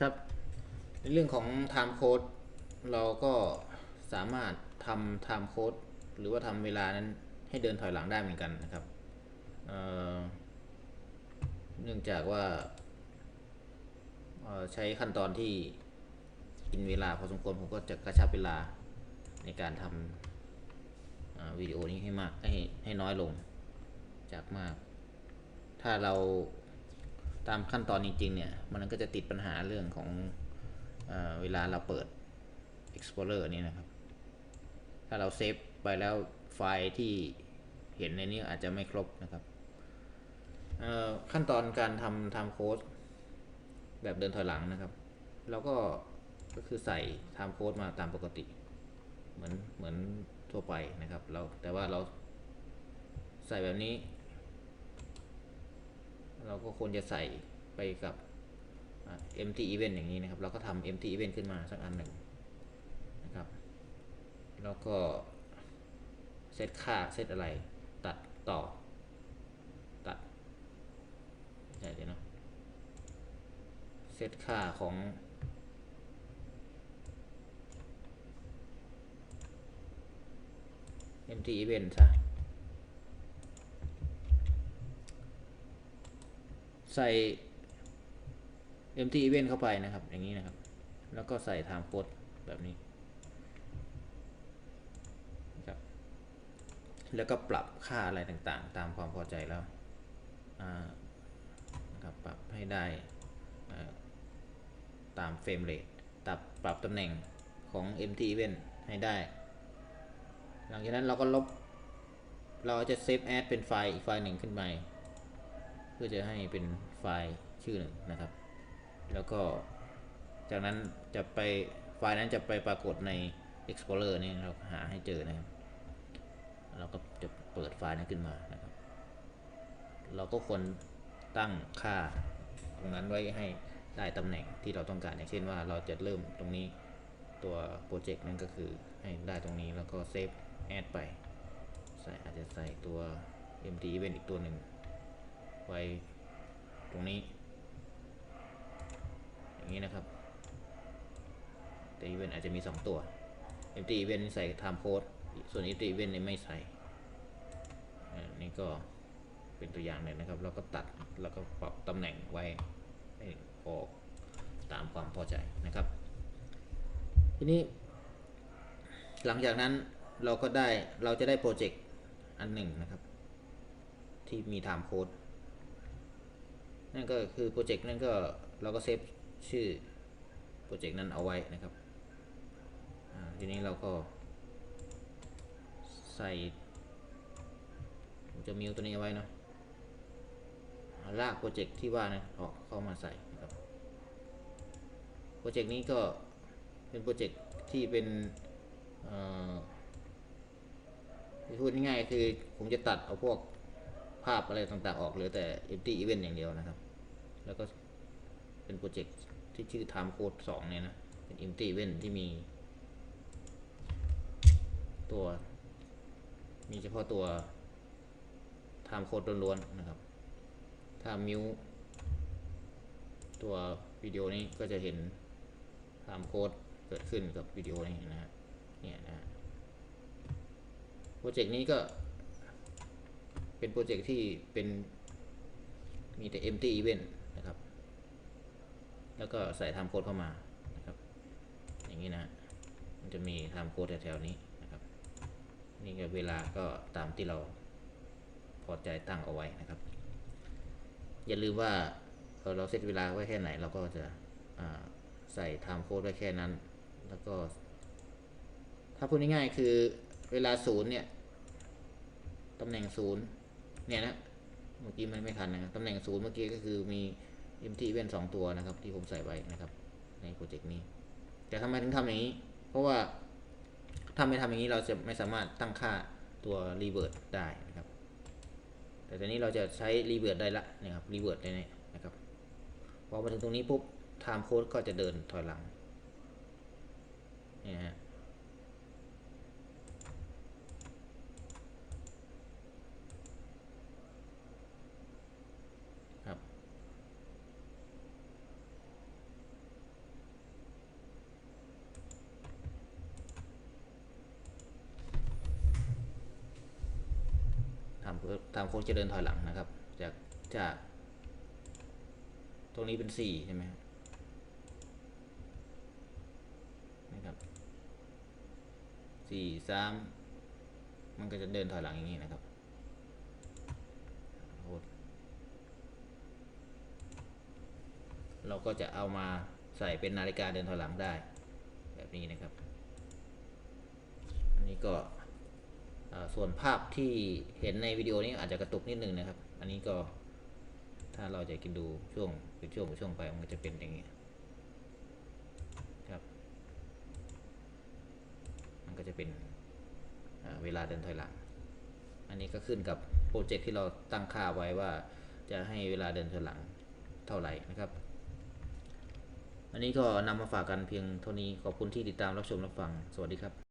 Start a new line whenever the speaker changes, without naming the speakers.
ครับ ในเรื่องของ time code เราก็สามารถทำ time code หรือว่าทำเวลานั้นให้เดินถอยหลังได้เหมือนกันนะครับเเนื่องจากว่าใช้ขั้นตอนที่กินเวลาพอสมควรผมก็จะกระชับเวลาในการทำวิดีโอนี้ให้มากให้ให้น้อยลงจากมาก ถ้าเรา ตามขั้นตอนจริงๆเนี่ย มันก็จะติดปัญหาเรื่องของเอเวลาเราเปิด Explorer นี่นะครับ ถ้าเราเซฟไปแล้วไฟล์ที่เห็นในนี้อาจจะไม่ครบนะครับขั้นตอนการทำทำโค้ดแบบเดินถอยหลังนะครับเราก็ก็คือใส่ทม์โค้ดมาตามปกติ เหมือนเหมือนทั่วไปนะครับเราแต่ว่าเราใส่แบบนี้ เราก็ควรจะใส่ไปกับ empty event อย่างนี้นะครับ เราก็ทำ empty event ขึ้นมาสักอันหนึ่งนะครับ แล้วก็เซตค่าเซตอะไรตัดต่อ ตัดใช่เดี๋ยวเนาะเซตค่าของ empty event ซะ ใส่ empty event เข้าไปนะครับ อย่างนี้นะครับ แล้วก็ใส่ time code แบบนี้ครับแล้วก็ปรับค่าอะไรต่างๆ ตามความพอใจแล้วอ่านะครับปรับให้ได้ตามเฟรมเรทปรับปรับตำแหน่งของ empty event ให้ได้ หลังจากนั้นเราก็ลบ เราจะเซฟแอดเป็นไฟล์อีกไฟล์หนึ่งขึ้นไป เพื่อจะให้เป็นไฟล์ชื่อหนึ่งนะครับ แล้วก็จากนั้นจะไปไฟล์นั้นจะไปปรากฏใน Explorer นี่เราหาให้เจอนะครับ เราก็จะเปิดไฟล์นั้นขึ้นมานะครับ เราก็ควรตั้งค่าตรงนั้นไว้ให้ได้ตำแหน่งที่เราต้องการอย่างเช่นว่าเราจะเริ่มตรงนี้ตัวโปรเจกต์นั้นก็คือให้ได้ตรงนี้แล้วก็เซฟแอดไปใส่อาจจะใส่ตัว empty event อีกตัวหนึ่ง ไว้ตรงนี้ อย่างนี้นะครับ แต่ event อาจจะมี 2 ตัว empty event นี่ใส่ time code ส่วน empty event นี่ไม่ใส่อ่านี่ก็เป็นตัวอย่างหนึ่งนะครับแล้วก็ตัดแล้วก็ปรับตำแหน่งไว้ให้ออตามความพอใจนะครับ ทีนี้ หลังจากนั้นเราก็ได้เราจะได้โปรเจกต์อันหนึ่งนะครับ ที่มี time code นั่นก็คือโปรเจกต์นั่นก็เราก็เซฟชื่อโปรเจกต์นั้นเอาไว้นะครับทีนี้เราก็ใส่จะมิวตัวนี้เอาไว้เนาะลากโปรเจกต์ที่ว่านะออกเข้ามาใส่นะครับโปรเจกต์นี้ก็เป็นโปรเจกต์ที่เป็นพูดง่ายๆคือผมจะตัดเอาพวก ภาพอะไรต่างๆออกเหลือแต่ empty event อย่างเดียวนะครับ แล้วก็เป็นโปรเจกต์ที่ชื่อ time code 2เนี่ยนะ เป็น empty event ที่มี ตัว มีเฉพาะตัว time code ล้วนๆนะครับ ถ้ามิวตัววิดีโอนี้ก็จะเห็น time code เกิดขึ้นกับวิดีโอนี้นะฮะเนี่ยนะฮะโปรเจกต์นี้ก็ เป็นโปรเจกต์ที่เป็นมีแต่ empty event นะครับ แล้วก็ใส่ time code เข้ามานะครับ อย่างนี้นะ มันจะมี time code แถวๆนี้นะครับ นี่ก็เวลาก็ตามที่เราพอใจตั้งเอาไว้นะครับ อย่าลืมว่าเอ่อเราเซตเวลาไว้แค่ไหนเราก็จะใส่ time code ไว้แค่นั้น แล้วก็ ถ้าพูดง่ายๆคือเวลาศูนย์เนี่ย ตำแหน่งศูนย์ เนี่ยนะเมื่อกี้มันไม่ทันนะครับตำแหน่งศูนย์เมื่อกี้ก็คือมี empty event สองตัวนะครับ ที่ผมใส่ไว้นะครับ ในโปรเจกต์นี้ แต่ทำไมถึงทำอย่างนี้ เพราะว่าถ้าไม่ทำอย่างนี้เราจะไม่สามารถตั้งค่าตัว revert ได้นะครับ แต่ตอนนี้เราจะใช้ revert ได้ละนะครับ revert ได้เนี่ยนะครับพอมาถึงตรงนี้ปุ๊บ time code ก็จะเดินถอยหลังนี่ฮะ ครับ ตามโค้ดจะเดินถอยหลังนะครับ จากจาก ตรงนี้เป็นสี่ใช่ไหมครับนะครับสี่สามมันก็จะเดินถอยหลังอย่างนี้นะครับเราก็จะเอามาใส่เป็นนาฬิกาเดินถอยหลังได้ แบบนี้นะครับ อันนี้ก็ ส่วนภาพที่เห็นในวิดีโอนี้อาจจะกระตุกนิดนึงนะครับ อันนี้ก็ถ้าเราจะกินดูช่วงเป็นช่วงเป็นช่วงไปมันจะเป็นอย่างนี้ครับ มันก็จะเป็นเวลาเดินถอยหลัง อันนี้ก็ขึ้นกับโปรเจกต์ที่เราตั้งค่าไว้ว่าจะให้เวลาเดินถอยหลังเท่าไหร่นะครับ อันนี้ก็นำมาฝากกันเพียงเท่านี้ขอบคุณที่ติดตามรับชมรับฟัง สวัสดีครับ